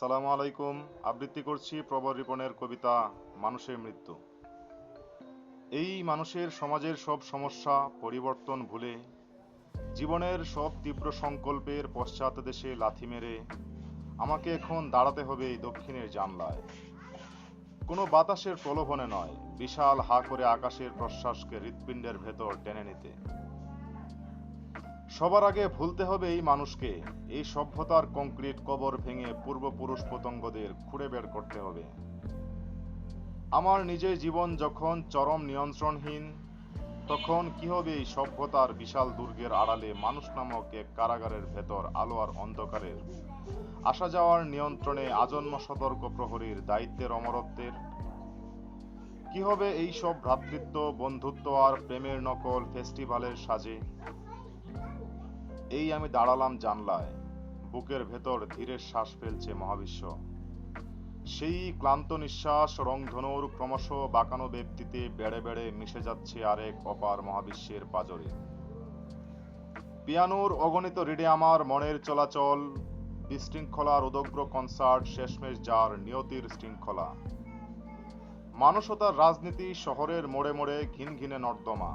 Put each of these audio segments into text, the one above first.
সালামু আলাইকুম, আবৃত্তি করছি প্রবর রিপনের কবিতা মানুষের মৃত্যু এই মানুষের সমাজের সব সমস্যা, পরিবর্তন ভুলে, জীবনের সব তীব্র সংকল্পের পশ্চাৎ দেশে লাথি মেরে, আমাকে এখন দাঁড়াতে হবে দক্ষিণের জানলায়। কোনো বাতাসের প্রলোভনে নয়, বিশাল হা করে আকাশের প্রশ্বাসকে হৃৎপিণ্ডের ভেতর টেনে নিতে। সবার আগে ভুলতে হবে এই মানুষকে। এই সভ্যতার কংক্রিট কবর ভেঙে পূর্বপুরুষ পতঙ্গদের খুঁড়ে বের করতে হবে। আমার নিজের জীবন যখন চরম নিয়ন্ত্রণহীন, তখন কি হবে এই সভ্যতার বিশাল দুর্গের আড়ালে মানুষ নামক এক কারাগারের ভেতর আলো আর অন্ধকারের? আসা যাওয়ার নিয়ন্ত্রণে আজন্ম সতর্ক প্রহরীর দায়িত্বের অমরত্বের? কি হবে এই সব ভ্রাতৃত্ব, বন্ধুত্ব আর প্রেমের নকল ফেস্টিভ্যালের সাজে? এই আমি দাঁড়ালাম জানলায়। বুকের ভেতর ধীরে শ্বাস ফেলছে মহাবিশ্ব। সেই ক্লান্ত নিঃশ্বাস রংধনুর ক্রমশ বাঁকানো ব্যক্তিতে বেড়ে বেড়ে মিশে যাচ্ছে আরেক অপার মহাবিশ্বের পাজরে। পিয়ানোর অগণিত রিডে আমার মনের চলাচল বিশৃঙ্খলার উদগ্র কনসার্ট, শেষমেশ যার নিয়তির শৃঙ্খলা। মানসতার রাজনীতি শহরের মোড়ে মোড়ে ঘিন ঘিনে নর্দমা।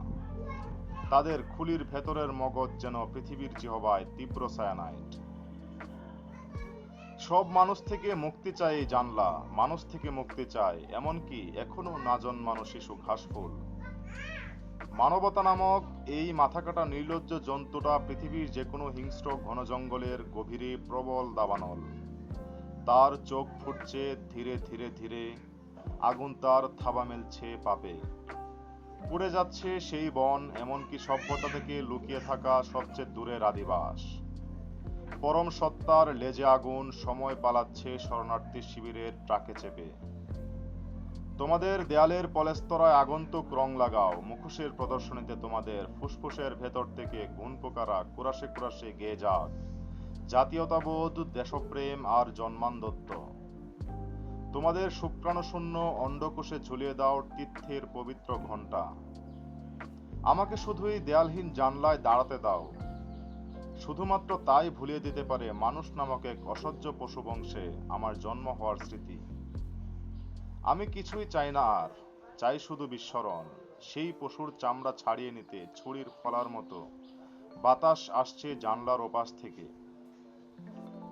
তাদের খুলির ভেতরের মগজ যেন পৃথিবীর জিহবায় তীব্র সায়ানাইট সব মানুষ থেকে মুক্তি চাই জানলা, মানুষ থেকে মুক্তি চায়, এমনকি এখনও না জন্মানো শিশু ঘাসফুল। মানবতা নামক এই মাথাকাটা নির্লজ্জ জন্তুটা পৃথিবীর যে কোনো হিংস্র ঘন জঙ্গলের গভীরে প্রবল দাবানল। তার চোখ ফুটছে ধীরে ধীরে ধীরে, আগুন তার থাবা মেলছে পাপে। পুড়ে যাচ্ছে সেই বন, এমনকি সভ্যতা থেকে লুকিয়ে থাকা সবচেয়ে দূরের আদিবাস। পরম সত্তার লেজে আগুন সময় পালাচ্ছে শরণার্থী শিবিরের ট্রাকে চেপে। তোমাদের দেয়ালের পলেস্তরায় আগন্তুক রং লাগাও, মুখোশের প্রদর্শনীতে তোমাদের ফুসফুসের ভেতর থেকে গুণ পোকারা কুরাশে কুরাশে গেয়ে যাক। জাতীয়তাবোধ, দেশপ্রেম আর জন্মান্দত্ব তোমাদের শুক্রাণুশূন্য অন্ডকোষে ঝুলিয়ে দাও তীর্থের পবিত্র ঘণ্টা। আমাকে শুধুই দেয়ালহীন জানলায় দাঁড়াতে দাও। শুধুমাত্র তাই ভুলিয়ে দিতে পারে মানুষ নামক এক অসহ্য পশু বংশে আমার জন্ম হওয়ার স্মৃতি। আমি কিছুই চাই না আর, চাই শুধু বিস্মরণ। সেই পশুর চামড়া ছাড়িয়ে নিতে ছুরির ফলার মতো বাতাস আসছে জানলার ওপাশ থেকে।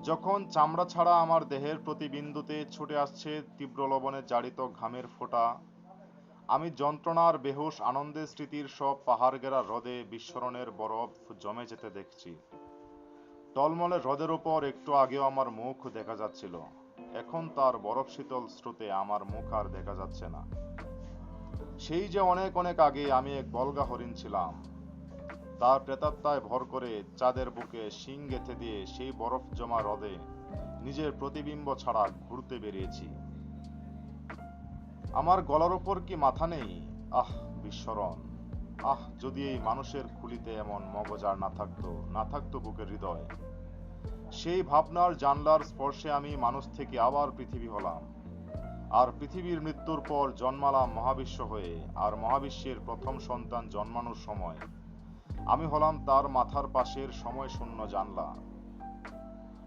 যখন চামড়া ছাড়া আমার দেহের প্রতি বিন্দুতে ছুটে আসছে তীব্র লবণে জারিত ঘামের ফোঁটা, আমি যন্ত্রণার বেহুশ আনন্দের স্মৃতির সব পাহাড় গেরা হ্রদে বিস্মরণের বরফ জমে যেতে দেখছি। টলমলে হ্রদের ওপর একটু আগেও আমার মুখ দেখা যাচ্ছিল। এখন তার বরফ শীতল স্রোতে আমার মুখ আর দেখা যাচ্ছে না। সেই যে অনেক অনেক আগে আমি এক বলগা হরিণ ছিলাম। তার প্রেতাত্মায় ভর করে চাঁদের বুকে শিং গেথে দিয়ে সেই বরফ জমা হ্রদে নিজের প্রতিবিম্ব ছাড়া ঘুরতে বেরিয়েছি। আমার গলার ওপর কি মাথা নেই? আহ, বিস্মরণ। আহ, যদি এই মানুষের খুলিতে এমন মগজ আর না থাকতো না থাকতো বুকের হৃদয়। সেই ভাবনার জানলার স্পর্শে আমি মানুষ থেকে আবার পৃথিবী হলাম। আর পৃথিবীর মৃত্যুর পর জন্মালাম মহাবিশ্ব হয়ে, আর মহাবিশ্বের প্রথম সন্তান জন্মানোর সময় আমি হলাম তার মাথার পাশের সময় শূন্য জানলা।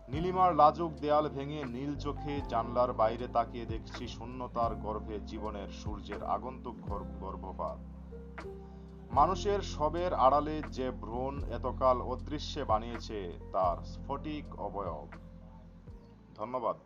নীলিমার লাজুক দেয়াল ভেঙে নীল চোখে জানলার বাইরে তাকিয়ে দেখছি শূন্যতার গর্ভে জীবনের সূর্যের আগন্তুক গর্ভপাত। মানুষের সবের আড়ালে যে ভ্রূণ এতকাল অদৃশ্যে বানিয়েছে তার স্ফটিক অবয়ব। ধন্যবাদ।